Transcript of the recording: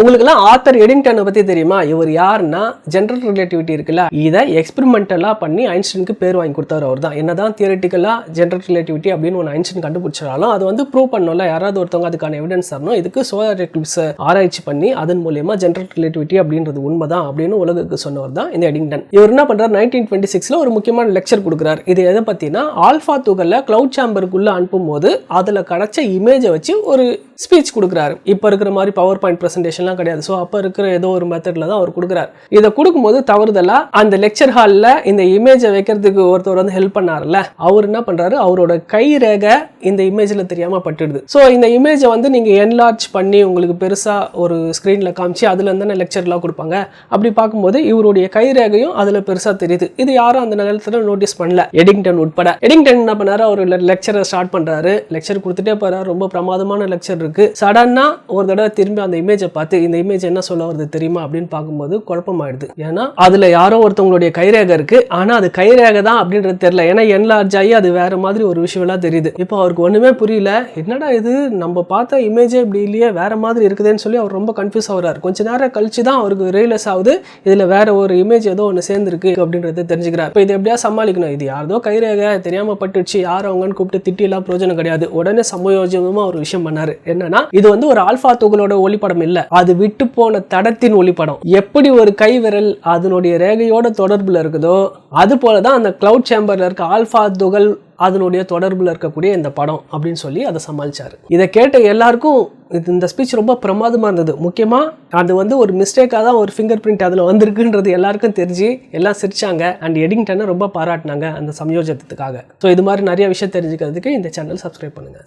உங்களுக்குலாம் ஆத்தர் எடிங்டனை பற்றி தெரியுமா? இவர் யாருன்னா ஜென்ரல் ரிலேட்டிவிட்டி இருக்குல்ல இதை எக்ஸ்பெரிமெண்டலாக பண்ணி ஐன்ஸ்டனுக்கு பேர் வாங்கி கொடுத்தாரு அவர் தான் என்ன தான் தியரட்டிக்கலாக ஜென்ரல் ரிலேட்டிவிட்டி அப்படின்னு ஒன்று ஐன்ஸ்டன் கண்டுபிடிச்சாலும் அது வந்து ப்ரூவ் பண்ணல யாராவது ஒருத்தவங்க அதுக்கான எவிடன்ஸ் தரணும். இதுக்கு சோலார் எக்லிப்ஸை ஆராய்ச்சி பண்ணி அதன் மூலயமா ஜென்ரல் ரிலேட்டிவிட்டி அப்படின்றது உண்மை தான் அப்படின்னு உலகுக்கு சொன்னவர் தான் இந்த எடிங்டன். இவர் என்ன பண்ணுறார் நைன்டீன் டுவெண்ட்டி சிக்ஸில் ஒரு முக்கியமான லெக்சர் கொடுக்குறாரு. இது எதை பற்றினா ஆல்ஃபா துகளில் க்ளவுட் சாம்பருக்குள்ளே அனுப்பும்போது அதில் கிடச்ச இமேஜை வச்சு ஒரு ஸ்பீச் கொடுக்குறாரு. இப்போ இருக்கிற மாதிரி பவர் பாயிண்ட் ப்ரெசன்டேஷன்லாம் கிடையாது. ஸோ அப்போ இருக்கிற ஏதோ ஒரு மெத்தடில் தான் அவர் கொடுக்குறாரு. இதை கொடுக்கும்போது தவறுதலாக அந்த லெக்சர் ஹாலில் இந்த இமேஜை வைக்கிறதுக்கு ஒருத்தர் வந்து ஹெல்ப் பண்ணார்ல அவர் என்ன பண்ணுறாரு அவரோட கை ரேகை இந்த இமேஜில் தெரியாமல் பட்டுடுது. ஸோ இந்த இமேஜை வந்து நீங்கள் என்லார்ஜ் பண்ணி உங்களுக்கு பெருசாக ஒரு ஸ்க்ரீனில் காமிச்சு அதுலேருந்து தானே லெக்சர்லாம் கொடுப்பாங்க? அப்படி பார்க்கும்போது இவருடைய கை ரேகையும் அதில் பெருசாக தெரியுது. இது யாரும் அந்த நேரத்தில் நோட்டீஸ் பண்ணல. எடிங்டன் உட்பட. எடிங்டன் என்ன பண்ணாரு? அவர் லெக்சரை ஸ்டார்ட் பண்ணுறாரு லெக்சர் கொடுத்துட்டே போகிறார் ரொம்ப பிரமாதமான லெக்சர் இருக்கு. சடனாக ஒரு தடவை திரும்பி அந்த இமேஜை பார்த்து இந்த இமேஜ் என்ன சொல்ல வருது தெரியுமா அப்படின்னு பார்க்கும்போது குழப்பமாயிடுது. ஏன்னா அதில் யாரோ ஒருத்தவங்களுடைய கைரேகை இருக்கு. ஆனால் அது கைரேகை தான் அப்படின்றது தெரியல. ஏன்னா என்லார்ஜ் ஆகி அது வேற மாதிரி ஒரு விஷயம்லாம் தெரியுது. இப்போ அவருக்கு ஒன்றுமே புரியல. என்னடா இது? நம்ம பார்த்த இமேஜே இப்படி இல்லையே வேற மாதிரி இருக்குதுன்னு சொல்லி அவர் ரொம்ப கன்ஃபியூஸ் ஆகுறாரு. கொஞ்ச நேரம் கழிச்சு தான் அவருக்கு ரியலைஸ் ஆகுது இதில் வேற ஒரு இமேஜ் ஏதோ ஒன்று சேர்ந்துருக்கு அப்படின்றத தெரிஞ்சுக்கிறார். இப்போ இது எப்படியா சமாளிக்கணும்? இது யாரதோ கைரேகை தெரியாம பட்டுச்சு யார் அவங்கன்னு கூப்பிட்டு திட்டிலாம் பிரயோஜனம் கிடையாது. உடனே சமயோஜகமா ஒரு விஷயம் பண்ணாரு. என்னன்னா இது வந்து ஒரு ஆல்பா துகளோட ஒளிப்படம் இல்ல. அது விட்டு போன தடத்தின் ஒளிப்படம். எப்படி ஒரு கை விரல் அதனுடைய ரேகையோட தொடர்புல இருக்குதோ அது போல தான் அந்த கிளவுட் சேம்பர்ல இருக்க ஆல்பா துகள் அதனுடைய தொடர்புல இருக்கக்கூடிய இந்த படம் அப்படின்னு சொல்லி அதை சமாளிச்சாரு. இதை கேட்ட எல்லாருக்கும் இது இந்த ஸ்பீச் ரொம்ப பிரமாதமாக இருந்தது. முக்கியமாக அது வந்து ஒரு மிஸ்டேக்காக தான் ஒரு ஃபிங்கர் பிரிண்ட் அதில் வந்திருக்குன்றது எல்லாருக்கும் தெரிஞ்சு எல்லாம் சிரிச்சாங்க அண்ட் எடிங்டனை ரொம்ப பாராட்டினாங்க அந்த சம்யோஜத்துக்காக ஸோ இது மாதிரி நிறைய விஷயம் தெரிஞ்சுக்கிறதுக்கு இந்த சேனல் சப்ஸ்கிரைப் பண்ணுங்கள்